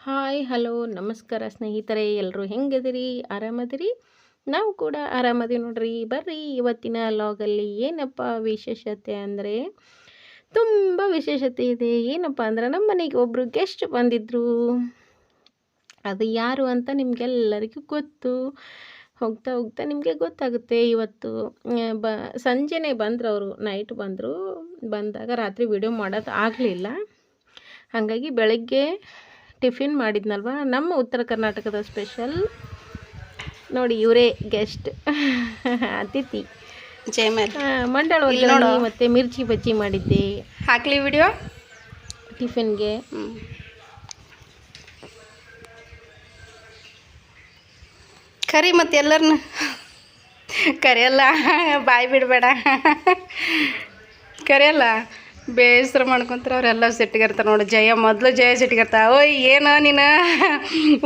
Hi, hello, ನಮಸ್ಕಾರ ಸ್ನೇಹಿತರೆ ಎಲ್ಲರೂ ಹೆಂಗದಿರಿ ಆರಾಮದಿರಿ? ನಾವು ಕೂಡ ಆರಾಮದಿ ನೋಡ್ರಿ. ಬರ್ರಿ ಇವತ್ತಿನ ಲಾಗಲ್ಲಿ ಏನಪ್ಪ ವಿಶೇಷತೆ ಅಂದರೆ ತುಂಬ ವಿಶೇಷತೆ ಇದೆ. ಏನಪ್ಪ ಅಂದ್ರೆ ನಮ್ಮ ಮನೆಗೆ ಒಬ್ಬರು ಗೆಸ್ಟ್ ಬಂದಿದ್ದರು ಅದು ಯಾರು ಅಂತ ನಿಮಗೆಲ್ಲರಿಗೂ ಗೊತ್ತು. ಹೋಗ್ತಾ ಹೋಗ್ತಾ ನಿಮಗೆ ಗೊತ್ತಾಗುತ್ತೆ. ಇವತ್ತು ಬ, ಸಂಜೆನೇ ಬಂದರು ಅವರು ನೈಟ್ ಬಂದರು. ಬಂದಾಗ ರಾತ್ರಿ ವಿಡಿಯೋ ಮಾಡೋದು ಆಗಲಿಲ್ಲ. ಹಾಗಾಗಿ ಬೆಳಗ್ಗೆ ಟಿಫಿನ್ ಮಾಡಿದ್ನಲ್ವ? ನಮ್ಮ ಉತ್ತರ ಕರ್ನಾಟಕದ ಸ್ಪೆಷಲ್ ನೋಡಿ, ಇವರೇ ಗೆಸ್ಟ್ ಅತಿಥಿ. ಜಯಮೇಲ್ ಮಂಡಳ ಒಗ್ಗರಣೆ ಮತ್ತು ಮಿರ್ಚಿ ಬಜ್ಜಿ ಮಾಡಿದ್ದೆ. ಹಾಕ್ಲಿ ವಿಡಿಯೋ. ಟಿಫಿನ್ಗೆ. ಕರಿ ಮತ್ತೆ ಎಲ್ಲರನ್ನ ಕರೆಯಲ್ಲ ಬಾಯಿ ಬಿಡಬೇಡ. ಕರೆಯಲ್ಲ ಬೇಸರ ಮಾಡ್ಕೊಂತಾರೆ ಅವರೆಲ್ಲ ಸಿಟ್ಟಿಗಿರ್ತಾರೆ ನೋಡಿ. ಜಯ ಮೊದಲು ಜಯ ಸಿಟ್ಟಿಗಿರ್ತಾ ಓಯ್ ಏನೋ ನೀನು?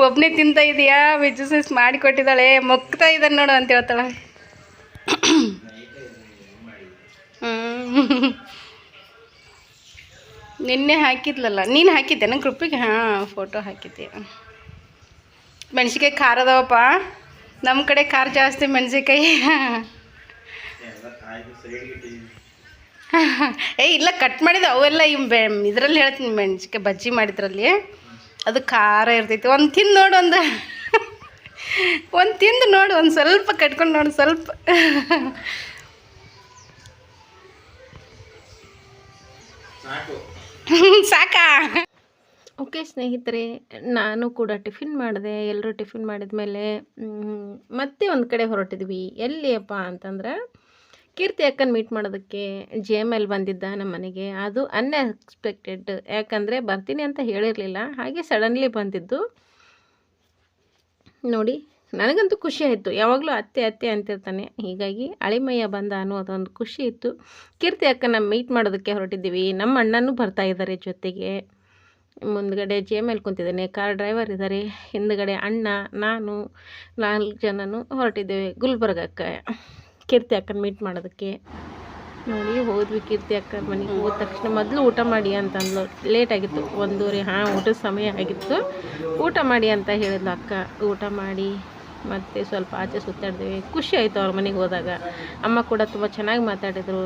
ಒಬ್ಬನೇ ತಿಂತ ಇದೀಯಾ? ವಿಜುಸಸ್ ಮಾಡಿ ಕೊಟ್ಟಿದ್ದಾಳೆ ಮೊಕ್ತಾ ಇದ್ದಾನೆ ನೋಡು ಅಂತ ಹೇಳ್ತಾಳೆ. ನಿನ್ನೆ ಹಾಕಿದ್ಲಲ್ಲ, ನೀನು ಹಾಕಿದ್ದೆ, ನಂಗೆ ಗ್ರೂಪಿಗೆ ಹಾಂ ಫೋಟೋ ಹಾಕಿದ್ದೆ. ಮೆಣಸಿನ್ಕಾಯಿ ಖಾರ ಅದಾವಪ್ಪ. ನಮ್ಮ ಕಡೆ ಖಾರ ಜಾಸ್ತಿ ಮೆಣಸಿನ್ಕಾಯಿ. ಏ, ಇಲ್ಲ ಕಟ್ ಮಾಡಿದ, ಅವೆಲ್ಲ ಇದರಲ್ಲಿ ಹೇಳ್ತೀನಿ, ಮೆಣಸಿನ್ಕಾಯಿ ಬಜ್ಜಿ ಮಾಡಿದ್ರಲ್ಲಿ. ಅದು ಖಾರ ಇರ್ತೈತಿ. ಒಂದು ತಿಂದು ನೋಡು ಒಂದು. ಒಂದು ತಿಂದು ನೋಡು, ಒಂದು ಸ್ವಲ್ಪ ಕಟ್ಕೊಂಡು ನೋಡು, ಸ್ವಲ್ಪ. ಸಾಕಾ. ಓಕೆ ಸ್ನೇಹಿತರೆ ನಾನು ಕೂಡ ಟಿಫಿನ್ ಮಾಡಿದೆ. ಎಲ್ಲರೂ ಟಿಫಿನ್ ಮಾಡಿದ ಮೇಲೆ ಮತ್ತೆ ಒಂದು ಕಡೆ ಹೊರಟಿದ್ವಿ. ಎಲ್ಲಿಯಪ್ಪ ಅಂತಂದ್ರೆ ಕೀರ್ತಿ ಅಕ್ಕನ ಮೀಟ್ ಮಾಡೋದಕ್ಕೆ ಜೆ ಎಂ ಎಲ್ ಬಂದಿದ್ದ ನಮ್ಮ ಮನೆಗೆ. ಅದು ಅನ್ಎಕ್ಸ್ಪೆಕ್ಟೆಡ್ ಯಾಕಂದರೆ ಬರ್ತೀನಿ ಅಂತ ಹೇಳಿರಲಿಲ್ಲ. ಹಾಗೆ ಸಡನ್ಲಿ ಬಂದಿದ್ದು. ನೋಡಿ ನನಗಂತೂ ಖುಷಿ ಆಯಿತು. ಯಾವಾಗಲೂ ಅತ್ತೆ ಅತ್ತೆ ಅಂತಿರ್ತಾನೆ. ಹೀಗಾಗಿ ಅಳಿಮಯ್ಯ ಬಂದ ಅನ್ನೋದೊಂದು ಖುಷಿ ಇತ್ತು. ಕೀರ್ತಿ ಅಕ್ಕನ ಮೀಟ್ ಮಾಡೋದಕ್ಕೆ ಹೊರಟಿದ್ದೀವಿ. ನಮ್ಮ ಅಣ್ಣನೂ ಬರ್ತಾ ಇದ್ದಾರೆ ಜೊತೆಗೆ. ಮುಂದ್ಗಡೆ ಜೆ ಮೇಲೆ ಕುಂತಿದ್ದಾನೆ. ಕಾರ್ ಡ್ರೈವರ್ ಇದ್ದಾರೆ. ಹಿಂದ್ಗಡೆ ಅಣ್ಣ, ನಾನು ನಾಲ್ಕು ಜನನು ಹೊರಟಿದ್ದೇವೆ. ಗುಲ್ಬರ್ಗಕ್ಕೆ ಕೀರ್ತಿ ಅಕ್ಕನ ಮೀಟ್ ಮಾಡೋದಕ್ಕೆ. ನೋಡಿ, ಹೋದ್ವಿ ಕೀರ್ತಿ ಅಕ್ಕ ಮನೆಗೆ ಹೋದ ತಕ್ಷಣ. ಮೊದಲು ಊಟ ಮಾಡಿ ಅಂತಂದ್ಲು. ಲೇಟ್ ಆಗಿತ್ತು. ಒಂದೂವರೆ, ಹಾಂ, ಊಟದ ಸಮಯ ಆಗಿತ್ತು. ಊಟ ಮಾಡಿ ಅಂತ ಹೇಳಿದ್ಲು ಅಕ್ಕ. ಊಟ ಮಾಡಿ ಮತ್ತೆ ಸ್ವಲ್ಪ ಆಚೆ ಸುತ್ತಾಡಿದ್ವಿ ಖುಷಿ ಆಯಿತು ಅವ್ರ ಮನೆಗೆ ಹೋದಾಗ. ಅಮ್ಮ ಕೂಡ ತುಂಬ ಚೆನ್ನಾಗಿ ಮಾತಾಡಿದರು.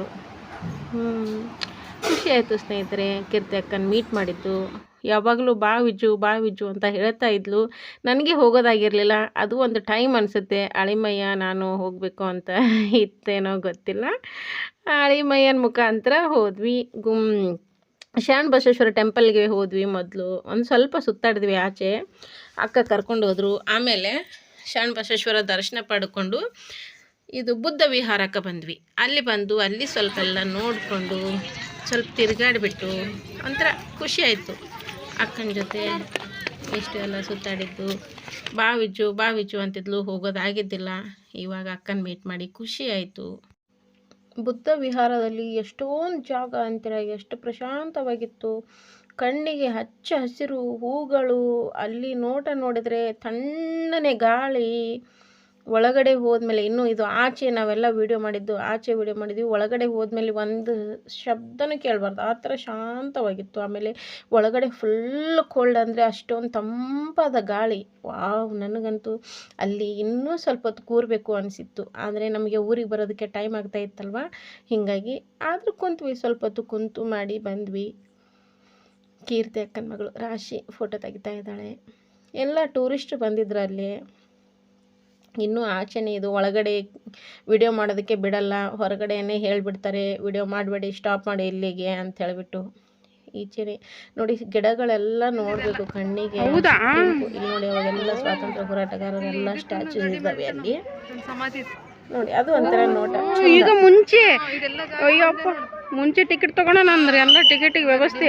ಖುಷಿ ಆಯಿತು ಸ್ನೇಹಿತರೆ. ಕೀರ್ತಿ ಅಕ್ಕನ ಮೀಟ್ ಮಾಡಿದ್ದು. ಯಾವಾಗಲೂ ಬಾ ವಿಜ್ಜು ಬಾ ವಿಜ್ಜು ಅಂತ ಹೇಳ್ತಾ ಇದ್ಲು. ನನಗೆ ಹೋಗೋದಾಗಿರಲಿಲ್ಲ. ಅದು ಒಂದು ಟೈಮ್ ಅನಿಸುತ್ತೆ. ಅಳಿಮಯ್ಯ ನಾನು ಹೋಗಬೇಕು ಅಂತ ಇತ್ತೇನೋ ಗೊತ್ತಿಲ್ಲ. ಅಳಿಮಯ್ಯನ ಮುಖಾಂತರ ಹೋದ್ವಿ. ಗುಮ್ ಶರಣ ಬಸವೇಶ್ವರ ಟೆಂಪಲ್ಗೆ ಹೋದ್ವಿ ಮೊದಲು. ಒಂದು ಸ್ವಲ್ಪ ಸುತ್ತಾಡಿದ್ವಿ ಆಚೆ. ಅಕ್ಕ ಕರ್ಕೊಂಡು ಹೋದರು. ಆಮೇಲೆ ಶರಣ ಬಸವೇಶ್ವರ ದರ್ಶನ ಪಡ್ಕೊಂಡು ಇದು ಬುದ್ಧ ವಿಹಾರಕ್ಕೆ ಬಂದ್ವಿ. ಅಲ್ಲಿ ಬಂದು ಅಲ್ಲಿ ಸ್ವಲ್ಪ ಎಲ್ಲ ನೋಡಿಕೊಂಡು ಸ್ವಲ್ಪ ತಿರುಗಾಡಿಬಿಟ್ಟು ಒಂಥರ ಖುಷಿ ಆಯಿತು. ಅಕ್ಕನ ಜೊತೆ ಇಷ್ಟು ಎಲ್ಲ ಸುತ್ತಾಡಿದ್ದು, ಬಾವಿಜು ಬಾವಿಜು ಅಂತಿದ್ಲು ಹೋಗೋದಾಗಿದ್ದಿಲ್ಲ ಇವಾಗ ಅಕ್ಕನ ಮೀಟ್ ಮಾಡಿ ಖುಷಿ ಆಯಿತು. ಬುದ್ಧ ವಿಹಾರದಲ್ಲಿ ಎಷ್ಟೊಂದು ಜಾಗ ಅಂತೀರ, ಎಷ್ಟು ಪ್ರಶಾಂತವಾಗಿತ್ತು. ಕಣ್ಣಿಗೆ ಹಚ್ಚ ಹಸಿರು ಹೂಗಳು, ಅಲ್ಲಿ ನೋಟ ನೋಡಿದರೆ ತಣ್ಣನೆ ಗಾಳಿ ಒಳಗಡೆ ಹೋದ್ಮೇಲೆ, ಇನ್ನೂ ಇದು ಆಚೆ ನಾವೆಲ್ಲ ವೀಡಿಯೋ ಮಾಡಿದ್ದು, ಆಚೆ ವಿಡಿಯೋ ಮಾಡಿದ್ವಿ, ಒಳಗಡೆ ಹೋದ್ಮೇಲೆ ಒಂದು ಶಬ್ದನೂ ಕೇಳಬಾರ್ದು. ಆ ಥರ ಶಾಂತವಾಗಿತ್ತು. ಆಮೇಲೆ ಒಳಗಡೆ ಫುಲ್ ಕೋಲ್ಡ್ ಅಂದರೆ ಅಷ್ಟೊಂದು ತಂಪಾದ ಗಾಳಿ. ವಾವ್, ನನಗಂತೂ ಅಲ್ಲಿ ಇನ್ನೂ ಸ್ವಲ್ಪ ಹೊತ್ತು ಕೂರಬೇಕು ಅನಿಸಿತ್ತು. ಆದರೆ ನಮಗೆ ಊರಿಗೆ ಬರೋದಕ್ಕೆ ಟೈಮ್ ಆಗ್ತಾ ಇತ್ತಲ್ವ? ಹೀಗಾಗಿ ಆದರೂ ಕುಂತ್ವಿ. ಸ್ವಲ್ಪ ಹೊತ್ತು ಕುಂತು ಮಾಡಿ ಬಂದ್ವಿ. ಕೀರ್ತಿ ಅಕ್ಕನ ಮಗಳು ರಾಶಿ ಫೋಟೋ ತೆಗಿತಾ ಇದ್ದಾಳೆ. ಎಲ್ಲ ಟೂರಿಸ್ಟ್ ಬಂದಿದ್ರು ಅಲ್ಲಿ ಇನ್ನೂ ಆಚೆನೇ ಇದು ಒಳಗಡೆ ವಿಡಿಯೋ ಮಾಡೋದಕ್ಕೆ ಬಿಡಲ್ಲ. ಹೊರಗಡೆಯೇ ಹೇಳಿಬಿಡ್ತಾರೆ ವಿಡಿಯೋ ಮಾಡಬೇಡಿ ಸ್ಟಾಪ್ ಮಾಡಿ ಇಲ್ಲಿಗೆ ಅಂತ ಹೇಳಿಬಿಟ್ಟು. ಈಚೆನೆ ನೋಡಿ ಗಿಡಗಳೆಲ್ಲ ನೋಡಬೇಕು ಕಣ್ಣಿಗೆ? ಇಲ್ಲಿ ನೋಡಿ ಅವಾಗೆಲ್ಲ ಸ್ವಾತಂತ್ರ್ಯ ಹೋರಾಟಗಾರರೆಲ್ಲ ಸ್ಟ್ಯಾಚು ಇದ್ದಾವೆ ಅಲ್ಲಿ. ನೋಡಿ ಅದು ಒಂಥರ ನೋಟ. ಈಗ ಮುಂಚೆ. ಅಯ್ಯಪ್ಪ ಮುಂಚೆ ಟಿಕೆಟ್ ತಗೊಳೋಣ ಅಂದ್ರೆ ಎಲ್ಲ ಟಿಕೆಟಿಗೆ ವ್ಯವಸ್ಥೆ.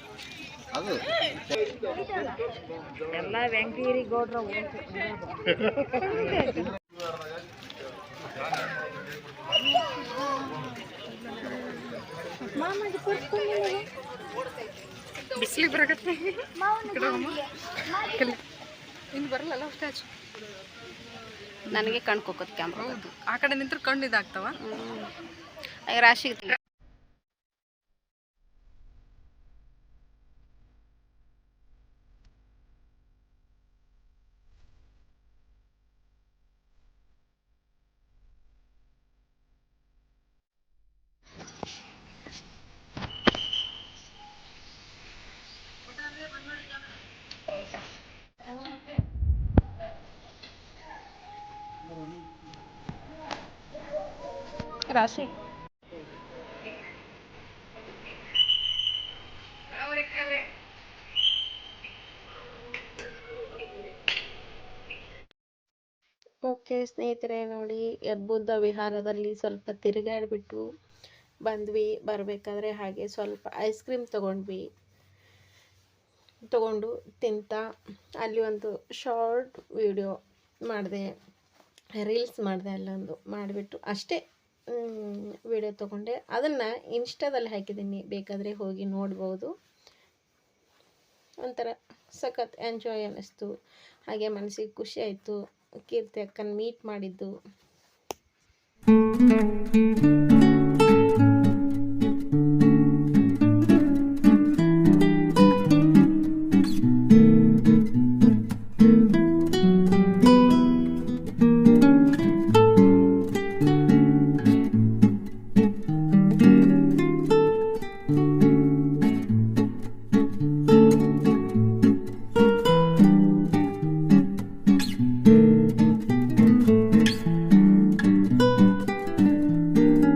ಮಾಡಿ ವೆಂಕಟಗಿರಿ ಗೌಡ್ರ ಬಿಸಿಲಿ ಬರಕತ್ತೆ. ಇನ್ನು ಬರಲ್ಲ ಸ್ಟ್ಯಾಚು ನನಗೆ ಕಣ್ಕೋಕತ್ ಕ್ಯಾಮ್ರಾ ಹೌದು ಆ ಕಡೆ ನಿಂತ್ರೆ ಕಣ್ಣು ಇದಾಗ್ತಾವ? ರಾಶಿ ರಾಶಿಗೆ ರಾಶಿ ಓಕೆ, ಸ್ನೇಹಿತರೆ, ನೋಡಿ ಅದ್ಭುತ ವಿಹಾರದಲ್ಲಿ ಸ್ವಲ್ಪ ತಿರುಗಾಡಿಬಿಟ್ಟು ಬಂದ್ವಿ. ಬರಬೇಕಾದ್ರೆ ಹಾಗೆ ಸ್ವಲ್ಪ ಐಸ್ ಕ್ರೀಮ್ ತೊಗೊಂಡ್ವಿ. ತೊಗೊಂಡು ತಿಂತ ಅಲ್ಲಿ ಒಂದು ಶಾರ್ಟ್ ವಿಡಿಯೋ ಮಾಡಿದೆ ರೀಲ್ಸ್ ಮಾಡಿದೆ ಅಲ್ಲೊಂದು ಮಾಡಿಬಿಟ್ಟು ಅಷ್ಟೇ. ವಿಡಿಯೋ ತೊಗೊಂಡೆ. ಅದನ್ನು ಇನ್ಸ್ಟಾದಲ್ಲಿ ಹಾಕಿದ್ದೀನಿ ಬೇಕಾದರೆ ಹೋಗಿ ನೋಡ್ಬೋದು. ಒಂಥರ ಸಖತ್ ಎಂಜಾಯ್ ಅನ್ನಿಸ್ತು. ಹಾಗೆ ಮನಸ್ಸಿಗೆ ಖುಷಿ ಆಯಿತು. ಕೀರ್ತಿ ಅಕ್ಕನ ಮೀಟ್ ಮಾಡಿದ್ದು.